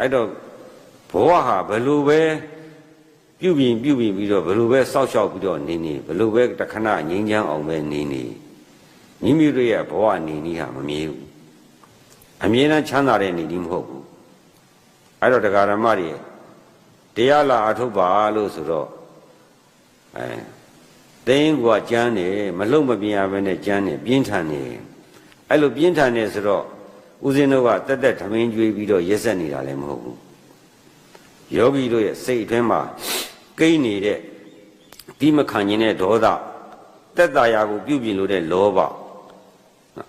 အဲ့တော့ဘဝဟာဘယ်လိုပဲပြုပြင်ပြုပြင်ပြီးတော့ဘယ်လိုပဲစောက်ရှောက်ပြီးတော့နေနေဘယ်လိုပဲတခဏငြိမ်းချမ်းအောင်ပဲနေနေမိမိတို့ရဲ့ဘဝနေနည်းဟာမမြဲဘူးအမြဲတမ်းချမ်းသာတဲ့နေနည်းမဟုတ်ဘူးအဲ့တော့တရားဓမ္မတွေတရားလာအထုတ်ပါလို့ဆိုတော့အဲတင်းကကြမ်းနေမလုံမပြင်းရဘဲနဲ့ကြမ်းနေပြင်းထန်နေအဲ့လိုပြင်းထန်နေဆိုတော့ ဦးဇင်းတို့ကတက်တက်ထမင်းကျွေးပြီးတော့ရက်ဆက်နေတာလည်းမဟုတ်ဘူးယောဂီတို့ရဲ့စိတ်အတွင်းမှာကိန်းနေတဲ့ပြီးမခံခြင်းတဲ့ဒေါသတက်တာယာကိုပြုပြင်လို့တဲ့လောဘ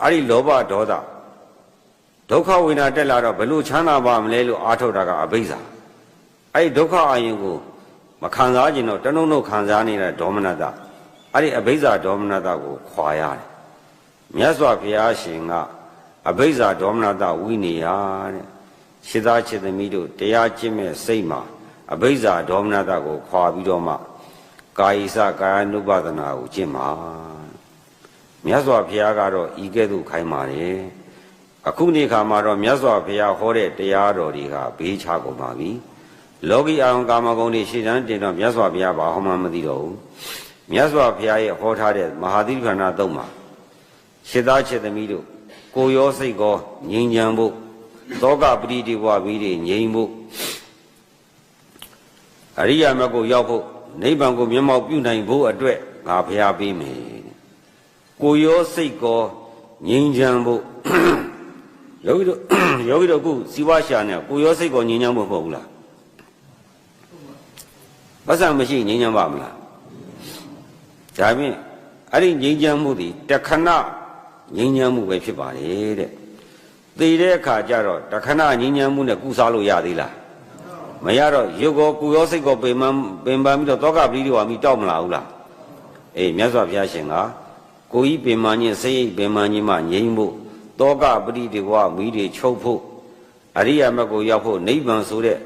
အဲ့ဒီလောဘဒေါသဒုက္ခဝေဒနာတက်လာတော့ဘလို့ချမ်းသာပါမလဲလို့အားထုတ်တာကအဘိဇ္ဇာအဲ့ဒီဒုက္ခအရင်ကိုမခံစားခြင်းတော့တနှုံနှုတ်ခံစားနေတဲ့ဒေါမနတအဲ့ဒီအဘိဇ္ဇာဒေါမနတကိုခွာရတယ်မြတ်စွာဘုရားရှင်က အဘိဇ္ဇာဒေါမနတဝိနေယတဲ့ခြေသားခြေသမီးတို့တရားကျင့်မဲ့စိတ်မှာအဘိဇ္ဇာဒေါမနတကိုခွာပြီးတော့မှကာယိစကာယ ानु ပဒနာကိုကျင့်ပါမြတ်စွာဘုရားကတော့ဤကဲ့သို့ခိုင်းပါတယ်အခုနေ့ခါမှာတော့မြတ်စွာဘုရားဟောတဲ့တရားတော်တွေကဘေးချကုန်ပါပြီလောကီအောင်ကာမဂုဏ်တွေရှေ့တန်းတင်တော့မြတ်စွာဘုရားဘာဟောမှမသိတော့ဘူးမြတ်စွာဘုရားရဲ့ဟောထားတဲ့မဟာသီရိခဏသုံးပါခြေသားခြေသမီးတို့ ကိုရောစိတ်ကောငြိမ်းချမ်းဖို့သောကပရိဒီဝဘီတွေငြိမ်းဖို့အရိယာမတ်ကိုရောက်ဖို့နိဗ္ဗာန်ကိုမျက်မှောက်ပြုနိုင်ဖို့အတွက်ငါဖျားပေးမယ်ကိုရောစိတ်ကောငြိမ်းချမ်းဖို့ယောဂီတို့ယောဂီတို့ခုစီဝါရှာနေကိုရောစိတ်ကောငြိမ်းချမ်းဖို့မဟုတ်ဘူးလားပတ်စံမရှိငြိမ်းချမ်းပါမလားဒါဖြင့်အဲ့ဒီငြိမ်းချမ်းမှုဒီတခဏ ငြိမ်းချမ်းမှုပဲဖြစ်ပါလေတဲ့သိတဲ့အခါကျတော့တခဏငြိမ်းချမ်းမှုနဲ့ကုစားလို့ရသေးလားမရတော့ရုပ်ကောကုရောစိတ်ကောပင်မပင်ပန်းပြီးတော့တောကပရိဒီဝါမိတောက်မလာဘူးလားအေးမြတ်စွာဘုရားရှင်ကကိုကြီးပင်မညင်းစိတ်ပင်မညင်းမှငြိမ်းဖို့တောကပရိဒီဝါမိတွေချုပ်ဖို့အရိယာမတ်ကိုရောက်ဖို့နိဗ္ဗာန်ဆိုတဲ့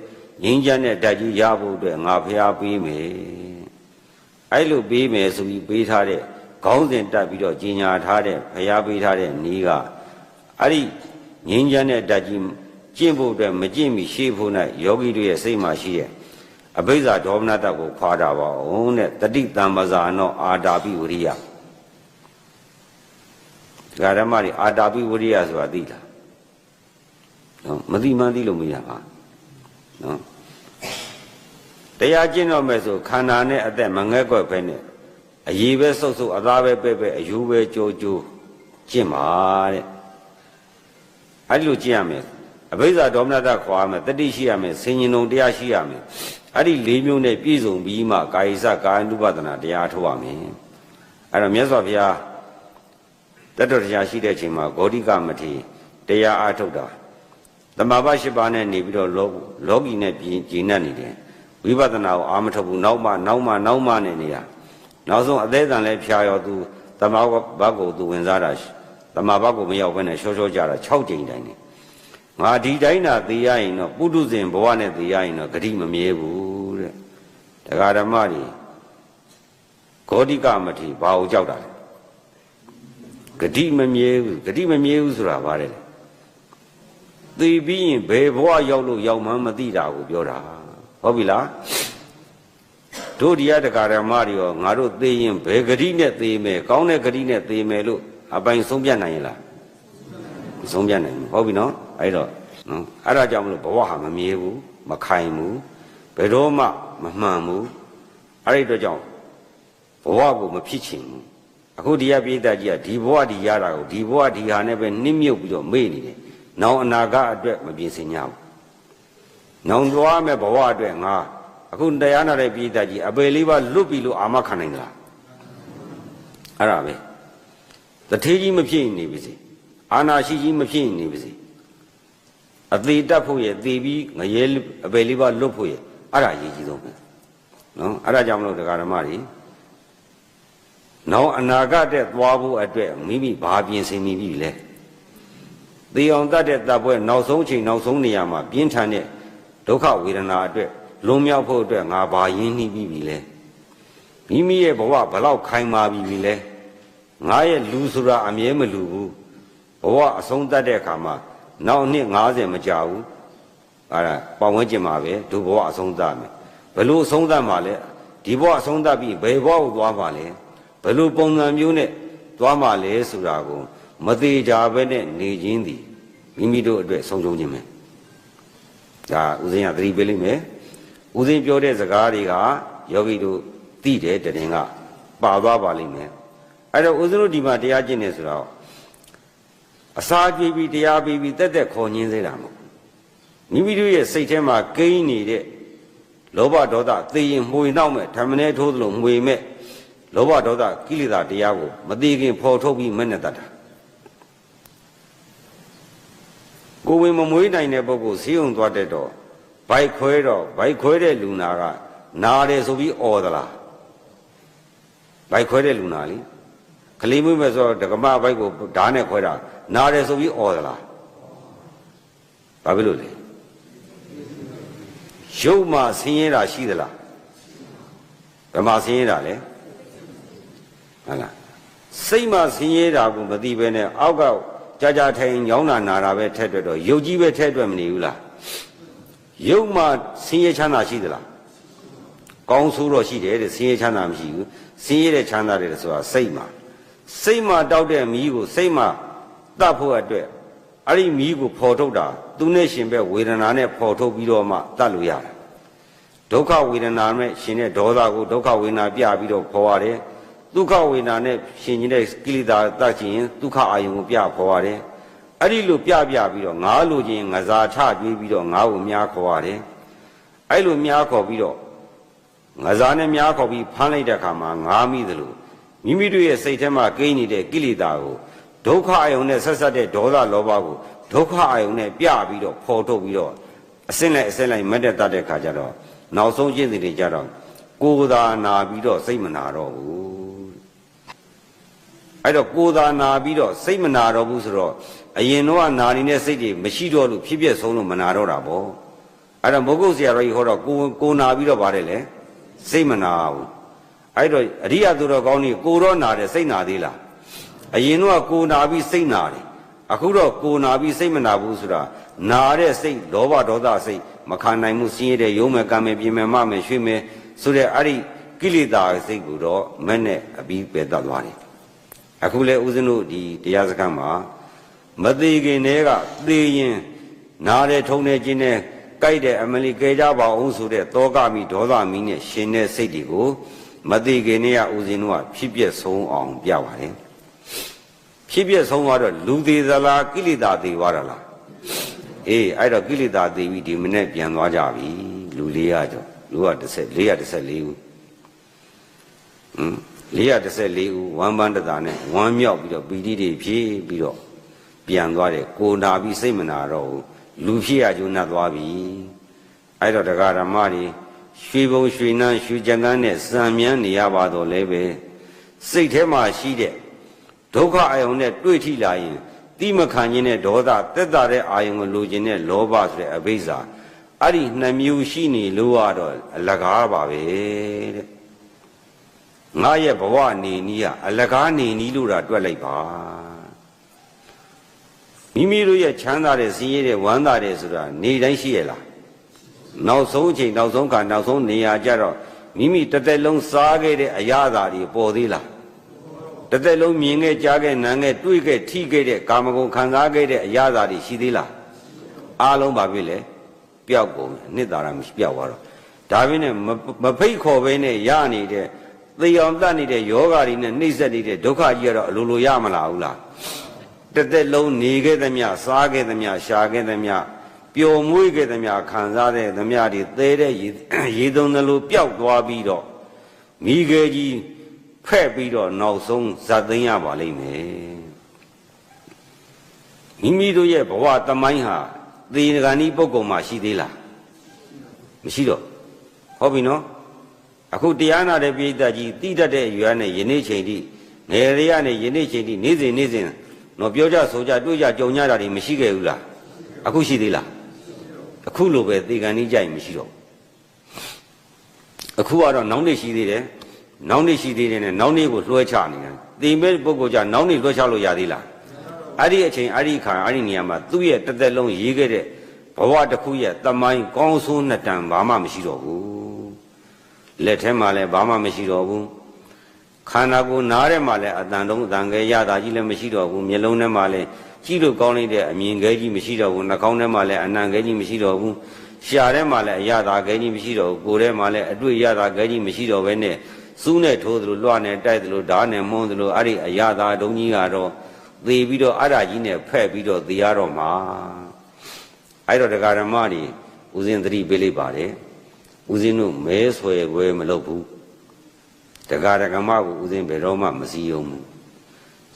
ငြိမ်းချမ်းတဲ့ဓာတ်ကြီးရဖို့အတွက်ငါဖျားပေးမယ်အဲ့လိုပေးမယ်ဆိုပြီးပေးထားတဲ့ ခေါင်းစဉ်တက်ပြီးတော့ကြီးညာထားတဲ့ဖျားပေးထားတဲ့နီးကအဲ့ဒီငြိမ်းချမ်းတဲ့ဓာတ်ကြီးကျင့်ဖို့အတွက်မကျင့်မီရှေ့ဖို့၌ယောဂီတို့ရဲ့စိတ်မှာရှိတဲ့အဘိဇာဒေါမနတကိုခွာတာပါအောင်တဲ့တတိတံပဇာနောအာတာပိဝရိယဒကာဓမ္မတွေအာတာပိဝရိယဆိုတာသိလားနော်မသိမှန်းသိလို့မရပါနော်တရားကျင့်တော့မယ်ဆိုခန္ဓာနဲ့အသက်မငဲ့ကွက်ဖဲနဲ့ အရေးပဲစုပ်စုပ်အသားပဲပဲ့ပဲအယူပဲကြိုးကြိုးကျင့်ပါတဲ့အဲ့လိုကျင့်ရမယ်အဘိဇ္ဇာဒေါမနတခွာရမယ်တတိရှိရမယ်ဆင်ញင်ုံတရားရှိရမယ်အဲ့ဒီ၄မျိုးနဲ့ပြည့်စုံပြီးမှကာယိစကာယ ानु ပဒနာတရားထုတ်ရမယ်အဲ့တော့မြတ်စွာဘုရားတတ္တတရားရှိတဲ့အချိန်မှာဂေါတိကမထေတရားအားထုတ်တာတမဘ၈ပါးနဲ့နေပြီးတော့လောလောကီနဲ့ပြင်ကျင့်နေနေတယ်ဝိပဿနာကိုအာမထုတ်ဘူးနောက်မှနောက်မှနောက်မှနဲ့နေတာ နောက်ဆုံးအသေးအံလည်းဖြာရောသူတမဘဘကိုသူဝင်စားတာတမဘကိုမရောက်ဘဲနဲ့ရှောရှောကြတာ6ကြိမ်တိုင်းနေငါဒီတိုင်းသာသိရရင်တော့ပုထုဇဉ်ဘဝနဲ့သိရရင်တော့ဂတိမမြဲဘူးတဲ့တရားဓမ္မတွေဂေါတိကမထေဘာကိုကြောက်တာလဲဂတိမမြဲဘူးဂတိမမြဲဘူးဆိုတာဘာလဲသိပြီးရင်ဘယ်ဘဝရောက်လို့ရောက်မှမသိတာကိုပြောတာဟုတ်ပြီလား တို့ဒီရတကာဓမ္မတွေရောငါတို့သိရင်ဘယ်ဂတိနဲ့သိမယ်ကောင်းတဲ့ဂတိနဲ့သိမယ်လို့အပိုင်ဆုံးပြနိုင်ရလားဆုံးပြနိုင်ဘူးဟုတ်ပြီနော်အဲ့တော့နော်အဲ့ဒါကြောင့်မလို့ဘဝဟာမမြဲဘူးမခိုင်ဘူးဘယ်တော့မှမမှန်ဘူးအဲ့ဒီတော့ကြောင့်ဘဝကိုမဖြစ်ချင်ဘူးအခုဒီရပိဋကကြီးကဒီဘဝဒီရတာကိုဒီဘဝဒီဟာနဲ့ပဲနှိမ့်မြုပ်ပြီးတော့မေ့နေတယ်။နောင်အနာဂတ်အတွက်မပြင်ဆင်ကြဘူး။နောင်သွားမဲ့ဘဝအတွက်ငါ အခုတရားနာတဲ့ပိဋကကြီးအပေလေးပါလွတ်ပြီလို့အာမခံနိုင်သလား။အဲ့ဒါပဲ။တထေးကြီးမဖြစ်နေပြီစီ။အာနာရှိကြီးမဖြစ်နေပြီစီ။အသေးတက်ဖို့ရဲ့သေပြီးငရဲအပေလေးပါလွတ်ဖို့ရဲ့အဲ့ဒါအရေးကြီးဆုံးပဲ။နော်အဲ့ဒါကြောင့်မလို့တရားဓမ္မတွေနောက်အနာဂတ်တဲ့သွားဖို့အတွက်မိမိဘာပြင်ဆင်နေပြီလဲသေအောင်တတ်တဲ့တပ်ပွဲနောက်ဆုံးချိန်နောက်ဆုံးနေရာမှာပြင်းထန်တဲ့ဒုက္ခဝေဒနာအတွက် လွန်မြောက်ဖို့အတွက်ငါဘာရင်းနှီးပြီးပြီလဲမိမိရဲ့ဘဝဘလောက်ခိုင်မာပြီးပြီလဲငါရဲ့လူဆိုတာအမြဲမလူဘူးဘဝအဆုံးတတ်တဲ့အခါမှာနောက်နှစ်90မကြာဘူးအဲ့ဒါပတ်ဝန်းကျင်မှာပဲဒုဘဝအဆုံးသတ်မယ်ဘယ်လိုအဆုံးသတ်မှာလဲဒီဘဝအဆုံးသတ်ပြီးဘယ်ဘဝကိုသွားမှာလဲဘယ်လိုပုံစံမျိုးနဲ့သွားမှာလဲဆိုတာကိုမသေးကြပဲနဲ့နေခြင်းသည်မိမိတို့အတွက်ဆုံးရှုံးခြင်းပဲဒါဦးဇင်းကသတိပေးလိမ့်မယ် ဦးဇင်းပြောတဲ့စကားတွေကယောဂီတို့သိတယ်တရင်ကပါသွားပါလိမ့်မယ်အဲ့တော့ဦးဇင်းတို့ဒီမှာတရားကျင့်နေဆိုတော့အစာကြည့်ပြီးတရားပြီးပြီးတက်တက်ခေါ်ညင်းစေတာမဟုတ်မိမိတို့ရဲ့စိတ်ထဲမှာကိန်းနေတဲ့လောဘဒေါသသိရင်မှွေနှောက်မဲ့ဓမ္မနဲ့ထိုးသလိုမှွေမဲ့လောဘဒေါသကိလေသာတရားကိုမသိခင်ဖော်ထုတ်ပြီးမဲ့နဲ့တတ်တာကိုယ်ဝင်မမွေးနိုင်တဲ့ပုဂ္ဂိုလ်ဈေးုံသွားတဲ့တော့ ဘိုက်ခွဲတော့ဘိုက်ခွဲတဲ့လူနာကနာတယ်ဆိုပြီးអော်သလားဘိုက်ခွဲတဲ့လူနာလေကလေးမွေးမဲ့ဆိုတော့ဒကမဘိုက်ကိုဓာတ်နဲ့ခွဲတာနာတယ်ဆိုပြီးអော်သလားဘာဖြစ်လို့လဲရုပ်မှဆင်းရဲတာရှိသလားဘယ်မှာဆင်းရဲတာလဲဟုတ်လားစိတ်မှဆင်းရဲတာကိုမသိဘဲနဲ့အောက်ကကြာကြာထိုင်ညောင်းတာနာတာပဲထက်တွက်တော့ရုပ်ကြီးပဲထက်တွက်မနေဘူးလား ရုပ်မှဆင်းရဲချမ်းသာရှိသလားကောင်းဆိုးတော့ရှိတယ်တဲ့ဆင်းရဲချမ်းသာမရှိဘူးဆင်းရဲတဲ့ချမ်းသာတယ်ဆိုတာစိတ်မှစိတ်မှတောက်တဲ့မီးကိုစိတ်မှတတ်ဖို့အတွက်အဲ့ဒီမီးကိုဖော်ထုတ်တာသူနဲ့ရှင်ပဲဝေဒနာနဲ့ဖော်ထုတ်ပြီးတော့မှတတ်လို့ရတယ်ဒုက္ခဝေဒနာနဲ့ရှင်တဲ့ဒေါသကိုဒုက္ခဝေဒနာပြပြီးတော့ခေါ်ရတယ်ဒုက္ခဝေဒနာနဲ့ရှင်နေတဲ့ကိလေသာတတ်ခြင်းဒုက္ခအာယုံကိုပြခေါ်ရတယ် အဲ့ဒီလိုပြပြပြီးတော့ငါလိုခြင်းငစားထကြွေးပြီးတော့ငါ့ကိုများခေါ်ရတယ်အဲ့လိုများခေါ်ပြီးတော့ငစားနဲ့များခေါ်ပြီးဖမ်းလိုက်တဲ့အခါမှာငါမိသလိုမိမိတို့ရဲ့စိတ်ထဲမှာကိန်းနေတဲ့ကိလေသာကိုဒုက္ခအယုံနဲ့ဆက်ဆက်တဲ့ဒေါသလောဘကိုဒုက္ခအယုံနဲ့ပြပြီးတော့ဖော်ထုတ်ပြီးတော့အစင်းလိုက်အစင်းလိုက်မတ်တက်တတ်တဲ့ခါကျတော့နောက်ဆုံးကျင့်စဉ်တွေကြတော့ကိုယ်သာနာပြီးတော့စိတ်မနာတော့ဘူး အဲ့တော့ကိုယ်သာနာပြီးတော့စိတ်မနာတော့ဘူးဆိုတော့အရင်တော့နာနေတဲ့စိတ်တွေမရှိတော့လို့ဖြစ်ဖြစ်ဆုံးလို့မနာတော့တာပေါ့အဲ့တော့မုဂုတ်ဆရာတော်ကြီးဟောတော့ကိုကိုနာပြီးတော့ပါတယ်လေစိတ်မနာဘူးအဲ့တော့အရိယသူတော်ကောင်းကြီးကိုတော့နာတယ်စိတ်နာသေးလားအရင်တော့ကိုနာပြီးစိတ်နာတယ်အခုတော့ကိုနာပြီးစိတ်မနာဘူးဆိုတာနာတဲ့စိတ်လောဘဒေါသစိတ်မခံနိုင်မှုစင်းရတဲ့ယုံမဲ့ကံမဲ့ပြင်မဲ့မမဲ့ရွှေမဲ့ဆိုတဲ့အဲ့ဒီကိလေသာစိတ်ကိုတော့မဲ့နဲ့အပြီးပယ်တတ်သွားတယ် အခုလဲဦးဇင်းတို့ဒီတရားစခန်းမှာမသေးခင်တည်းကသေရင်နားတဲ့ထုံတဲ့ကျင်းတဲ့ကြိုက်တဲ့အမလီကဲကြပါအောင်ဆိုတဲ့တောကမိဒေါသမီနဲ့ရှင်တဲ့စိတ်တွေကိုမသေးခင်တည်းကဦးဇင်းတို့ကဖြစ်ပြဆုံးအောင်ပြပါတယ်ဖြစ်ပြဆုံးသွားတော့လူသေးသလားကိလေသာသေးသွားတာလားအေးအဲ့တော့ကိလေသာသေးပြီဒီမနေ့ပြန်သွားကြပြီလူ400ကျော်လူက30 414ဦးဟမ် 414ဦးဝမ်းပန်းတတာနဲ့ဝမ်းမြောက်ပြီးတော့ပီတိတွေဖြည့်ပြီးတော့ပြန်သွားတယ်ကိုနာပြီးစိတ်မနာတော့ဘူးလူဖြစ်ရကျုံနဲ့သွားပြီအဲ့တော့တရားဓမ္မတွေရွှေဘုံရွှေနန်းရွှေကြံကန်းနဲ့စံမြန်းနေရပါတော့လဲပဲစိတ်ထဲမှာရှိတဲ့ဒုက္ခအယုံနဲ့တွေ့ထိလာရင်တိမခံခြင်းနဲ့ဒေါသတက်တာတဲ့အာယုံကိုလိုချင်တဲ့လောဘဆိုတဲ့အဘိဇ္ဇာအဲ့ဒီနှမျိုးရှိနေလို့ရတော့အလကားပါပဲတဲ့ ငါရဲ့ဘဝနေနည်းကအလကားနေနည်းလို့တာတွက်လိုက်ပါမိမိတို့ရဲ့ချမ်းသာတဲ့စည်ရတဲ့ဝမ်းသာတဲ့ဆိုတာနေတိုင်းရှိရလားနောက်ဆုံးအချိန်နောက်ဆုံးခါနောက်ဆုံးနေရာကြတော့မိမိတစ်သက်လုံးစားခဲ့တဲ့အရာသာတွေပေါ်သေးလားတစ်သက်လုံးမြင်ခဲ့ကြားခဲ့နားခဲ့တွေ့ခဲ့ထိခဲ့တဲ့ကာမဂုဏ်ခံစားခဲ့တဲ့အရာသာတွေရှိသေးလားအားလုံးပါပြီလေပျောက်ကုန်နှစ်သာရမရှိပျောက်သွားတော့ဒါပြင်းနဲ့မဖိတ်ခေါ်ဘဲနဲ့ရနေတဲ့ သေအောင်တတ်နေတဲ့ယောဂါတွေနဲ့နှိမ့်ဆက်နေတဲ့ဒုက္ခကြီးကတော့အလိုလိုရမလားဘူးလားတစ်သက်လုံးနေခဲ့သမျှစားခဲ့သမျှရှာခဲ့သမျှပျော်မွေးခဲ့သမျှခံစားတဲ့သမျှတွေသဲတဲ့ရေသုံးသလိုပျောက်သွားပြီးတော့မိခဲ့ကြီးဖဲ့ပြီးတော့နောက်ဆုံးဇတ်သိမ်းရပါလိမ့်မယ်မိမိတို့ရဲ့ဘဝတမိုင်းဟာသေဂန်ဤပုဂ္ဂိုလ်မှာရှိသေးလားမရှိတော့ဟုတ်ပြီနော် အခုတရားနာတဲ့ပိဋကကြီးတိတတ်တဲ့ရွာနဲ့ယနေ့ချိန်ထိငယ်ရရနဲ့ယနေ့ချိန်ထိနေ့စဉ်နေ့စဉ်တော့ပြောကြဆိုကြတွေ့ကြကြုံကြတာတွေမရှိခဲ့ဘူးလားအခုရှိသေးလားအခုလိုပဲသေကံကြီးကြိုက်မရှိတော့အခုကတော့နောက်နေ့ရှိသေးတယ်နောက်နေ့ရှိသေးတယ်နဲ့နောက်နေ့ကိုလွှဲချနေတာသေမဲ့ပုဂ္ဂိုလ်ကြနောက်နေ့လွှဲချလို့ရသေးလားအဲ့ဒီအချိန်အဲ့ဒီခါအဲ့ဒီနေရာမှာသူ့ရဲ့တသက်လုံးရေးခဲ့တဲ့ဘဝတစ်ခုရဲ့တမိုင်းကောင်းဆိုးနှစ်တန်ဘာမှမရှိတော့ဘူး လက်ထဲမှာလည်းဘာမှမရှိတော့ဘူးခန္ဓာကိုယ်နားထဲမှာလည်းအတန်တုံးအတန်ငယ်ရတာကြီးလည်းမရှိတော့ဘူးမျက်လုံးထဲမှာလည်းကြည့်လို့ကောင်းလိုက်တဲ့အမြင်ခဲကြီးမရှိတော့ဘူးနှာခေါင်းထဲမှာလည်းအနံခဲကြီးမရှိတော့ဘူးရှာထဲမှာလည်းအရသာခဲကြီးမရှိတော့ဘူးကိုယ်ထဲမှာလည်းအတွေ့ရသာခဲကြီးမရှိတော့ဘဲနဲ့စူးနဲ့ထိုးသလိုလွှနဲ့တိုက်သလိုဓာတ်နဲ့မွန်းသလိုအဲ့ဒီအရသာဒုံကြီးကတော့သေပြီးတော့အဲ့ဒါကြီးနဲ့ဖက်ပြီးတော့သေရတော့မှာအဲ့တော့တရားဓမ္မတွေဦးဇင်းသတိပေးလိုက်ပါတယ် ဦးဇင်းတို့မဲဆွဲပွဲမလုပ်ဘူးတရားဓမ္မကိုဦးဇင်းဘယ်တော့မှမစည်းရုံးဘူး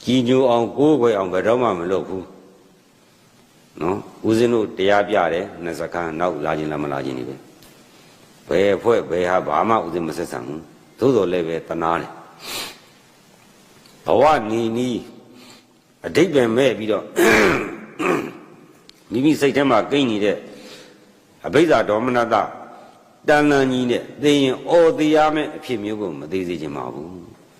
ကြီးညိုအောင်ကိုးကွယ်အောင်ဘယ်တော့မှမလုပ်ဘူးနော်ဦးဇင်းတို့တရားပြတယ်နှစ်စကားနောက်လာခြင်းလားမလာခြင်းနေပဲဘယ်ဖွဲ့ဘယ်ဟာဘာမှဦးဇင်းမဆက်ဆံဘူးသို့တော်လည်းပဲတနာတယ်ဘဝနီနီးအတိတ်ပဲမဲ့ပြီးတော့မိမိစိတ်ထဲမှာကိန်းနေတဲ့အဘိဓါဒေါမနတ တန်လန်ကြီးနဲ့သိရင်အော်တရားမဲ့အဖြစ်မျိုးကိုမသေးစေချင်ပါဘူး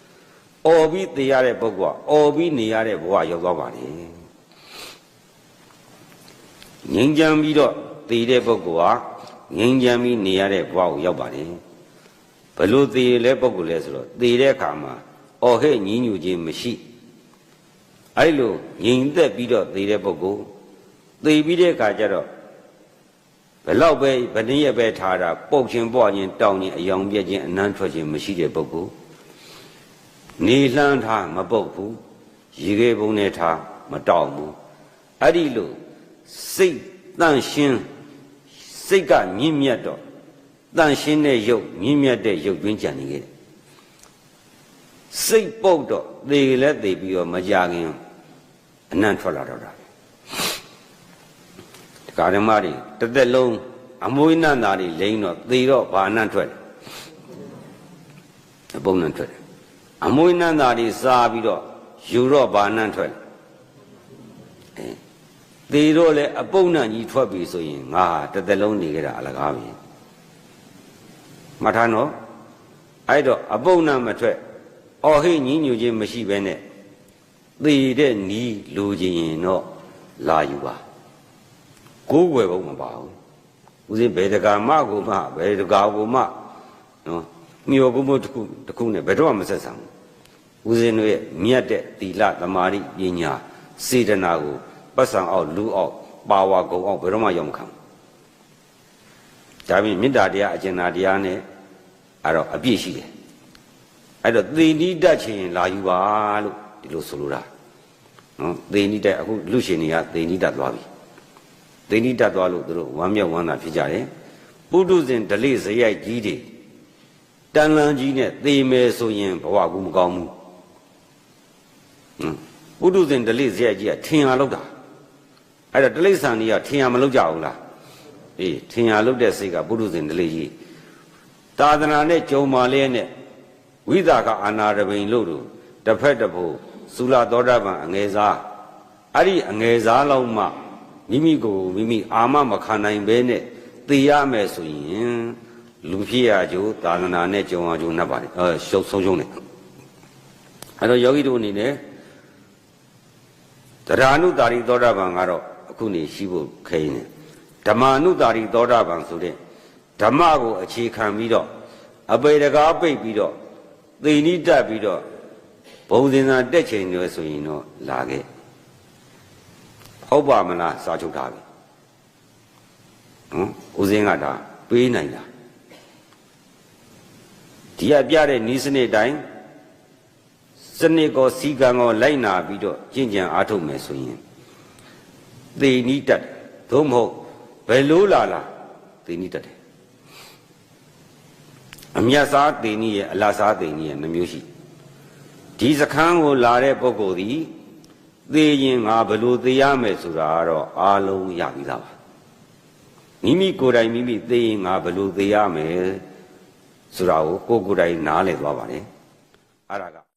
။အော်ပြီးတရားတဲ့ပုဂ္ဂိုလ်ကအော်ပြီးနေရတဲ့ဘဝရောက်သွားပါလေ။ငြိမ်းချမ်းပြီးတော့သေတဲ့ပုဂ္ဂိုလ်ဟာငြိမ်းချမ်းပြီးနေရတဲ့ဘဝကိုရောက်ပါလေ။ဘလို့သေလဲပုဂ္ဂိုလ်လဲဆိုတော့သေတဲ့အခါမှာအော်ဟဲ့ညီးညူခြင်းမရှိ။အဲ့လိုငြိမ်သက်ပြီးတော့သေတဲ့ပုဂ္ဂိုလ်သေပြီးတဲ့အခါကျတော့ ဘလောက်ပဲဗနည်းရပဲထားတာပုတ်ခြင်းပွားခြင်းတောင်းခြင်းအယောင်ပြက်ခြင်းအနမ်းထွက်ခြင်းမရှိတဲ့ပုဂ္ဂိုလ်နေလှမ်းထားမပုတ်ဘူးရေခဲပုံနဲ့ထားမတောင်းဘူးအဲ့ဒီလိုစိတ်တန့်ရှင်းစိတ်ကမြင့်မြတ်တော့တန့်ရှင်းတဲ့ရုပ်မြင့်မြတ်တဲ့ရုပ်တွင်းကြံနေခဲ့တယ်စိတ်ပုတ်တော့သေလဲသေပြီးတော့မကြခင်အနံ့ထွက်လာတော့တာကာ ဓမ္မတွေတစ်သက်လုံးအမွေးနန္တာတွေလိမ့်တော့သေတော့ဘာနံ့ထွက်လဲအပုံနံ့ထွက်တယ်အမွေးနန္တာတွေစားပြီးတော့ယူတော့ဘာနံ့ထွက်လဲအဲသေတော့လေအပုံနံ့ကြီးထွက်ပြီဆိုရင်ငါတစ်သက်လုံးနေကြတာအလကားပြီမှတ်ထားနော်အဲ့တော့အပုံနံ့မထွက်အော်ဟိညီညူခြင်းမရှိဘဲနဲ့သေတဲ့နီးလိုချင်ရင်တော့လာယူပါ ကိုးွယ်ဖို့မပါဘူးဦးစင်းဘယ်တကာမကိုမှဘယ်တကာကိုမှနော်မြော်ကုမှုတစ်ခုတစ်ခုနဲ့ဘယ်တော့မှမဆက်ဆံဘူးဦးစင်းတို့ရဲ့မြတ်တဲ့သီလသမာဓိပညာစေတနာကိုပတ်စံအောင်လူအောင်ပါဝါကုံအောင်ဘယ်တော့မှရောက်မခံဘူးဒါပြင်မေတ္တာတရားအကျဉ်းသာတရားနဲ့အဲ့တော့အပြည့်ရှိတယ်အဲ့တော့သေနိတတ်ချင်လာယူပါလို့ဒီလိုဆိုလိုတာနော်သေနိတတ်အခုလူရှင်တွေကသေနိတတ်သွားပြီ သေနိတတ်သွားလို့သူတို့ဝမ်းမြောက်ဝမ်းသာဖြစ်ကြတယ်ပုထုဇဉ်ဒလိဇယိုက်ကြီးတွေတန်လန်းကြီးနဲ့သေမယ်ဆိုရင်ဘဝကူမကောင်းဘူးဟွန်းပုထုဇဉ်ဒလိဇယိုက်ကြီးကထင်ရလောက်တာအဲ့ဒါဒလိဆန်ကြီးကထင်ရမလောက်ကြဘူးလားအေးထင်ရလောက်တဲ့စိတ်ကပုထုဇဉ်ဒလိကြီးသာသနာနဲ့ကြုံမာလဲနဲ့ဝိသကအာနာရဘိန်လို့တို့တစ်ဖက်တစ်ဖို့သုလာသောတာပန်အငယ်စားအဲ့ဒီအငယ်စားလောက်မှ မိမိကိုမိမိအာမမခံနိုင်ဘဲနဲ့သေရမယ်ဆိုရင်လူဖြစ်ရကြိုးသာသနာနဲ့ကြုံရကြိုးနှပ်ပါလေအဲရှုပ်ဆုံးရှုံးနေအဲ့တော့ယောဂီတို့အနေနဲ့တရားနုတာရီသောတာပန်ကတော့အခုနေရှိဖို့ခဲနေဓမ္မာနုတာရီသောတာပန်ဆိုတဲ့ဓမ္မကိုအခြေခံပြီးတော့အပေတကားပိတ်ပြီးတော့သိဏိတက်ပြီးတော့ဘုံစင်စာတက်ချိန်တွေဆိုရင်တော့လာခဲ့ ဟုတ်ပါမလားစာချုပ်ထားပြီဟမ်ဦးစင်းကဒါပေးနိုင်တာဒီကပြတဲ့ဤစနစ်တိုင်းစနစ်ကောစီကံကောလိုက်နာပြီးတော့ကျင့်ကြံအားထုတ်မယ်ဆိုရင်သေနီးတတ်သို့မဟုတ်ဘယ်လိုလာလာသေနီးတတ်တယ်အမြတ်စားသေနီးရဲ့အလစားသေနီးရဲ့နှမျိုးရှိဒီစခန်းကိုလာတဲ့ပုဂ္ဂိုလ်သည် သေရင်ငါဘလို့သေရမယ်ဆိုတာကတော့အားလုံးရပြီးသားပါမိမိကိုယ်တိုင်မိမိသေရင်ငါဘလို့သေရမယ်ဆိုတာကိုကိုယ်ကိုယ်တိုင်နားလည်သွားပါတယ်အဲ့ဒါက